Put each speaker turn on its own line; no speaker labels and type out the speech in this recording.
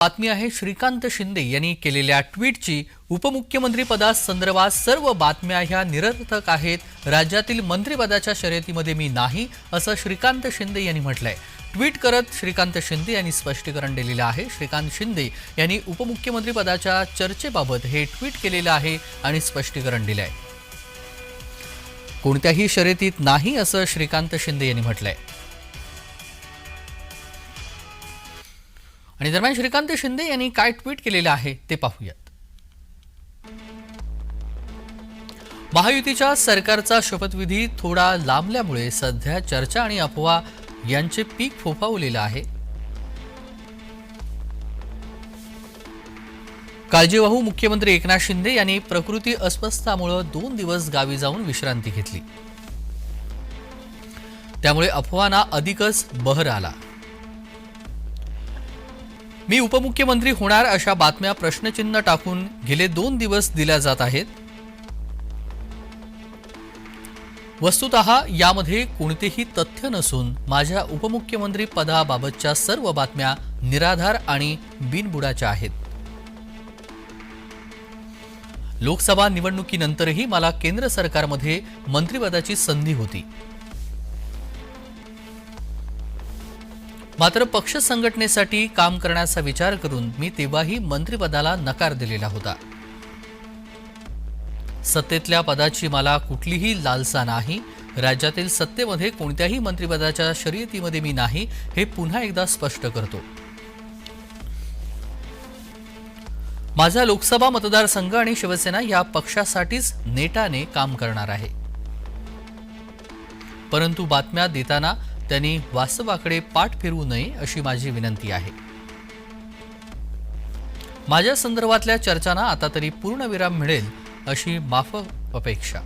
बातमी आहे श्रीकांत शिंदे यांनी केलेल्या ट्विटची उपमुख्यमंत्री पदासंदर्भात सर्व बातम्या ह्या निरर्थक आहेत. राज्यातील मंत्रिपदाच्या शर्यतीमध्ये मी नाही असं श्रीकांत शिंदे यांनी म्हटलंय. ट्विट करत श्रीकांत शिंदे यांनी स्पष्टीकरण दिलेलं आहे. श्रीकांत शिंदे यांनी उपमुख्यमंत्री पदाच्या चर्चेबाबत हे ट्विट केलेलं आहे आणि स्पष्टीकरण दिलं आहे कोणत्याही शर्यतीत नाही असं श्रीकांत शिंदे यांनी म्हटलंय. आणि दरम्यान श्रीकांत शिंदे यांनी काय ट्विट केलेलं आहे ते पाहूयात. महायुतीच्या सरकारचा शपथविधी थोडा लांबल्यामुळे सध्या चर्चा आणि अफवा यांचे पीक फोफावलेलं आहे. काळजीवाहू मुख्यमंत्री एकनाथ शिंदे यांनी प्रकृती अस्वस्थामुळे दोन दिवस गावी जाऊन विश्रांती घेतली. त्यामुळे अफवांना अधिकच बहर आला. मी उपमुख्यमंत्री होणार अशा बातम्या प्रश्नचिन्ह टाकून गेले दोन दिवस दिल्या जात आहेत. वस्तुत यामध्ये कोणतेही तथ्य नसून माझ्या उपमुख्यमंत्री पदाबाबतच्या सर्व बातम्या निराधार आणि बिनबुडाच्या आहेत. लोकसभा निवडणुकीनंतरही मला केंद्र सरकारमध्ये मंत्रिपदाची संधी होती. मात्र पक्ष संघटनेसाठी काम करण्याचा विचार करून मी तेव्हाही मंत्रिपदाला नकार दिलेला होता. सत्तेतल्या पदाची मला कुठलीही लालसा नाही. राज्यातील सत्तेमध्ये कोणत्याही मंत्रिपदाच्या शर्यतीमध्ये मी नाही हे पुन्हा एकदा स्पष्ट करतो. माझा लोकसभा मतदारसंघ आणि शिवसेना या पक्षासाठीच नेटाने काम करणार आहे. परंतु बातम्या देताना त्यांनी वास्तवाकडे पाठ फिरवू नये अशी माझी विनंती आहे. माझ्या संदर्भातल्या चर्चांना आता तरी पूर्णविराम मिळेल अशी माफक अपेक्षा.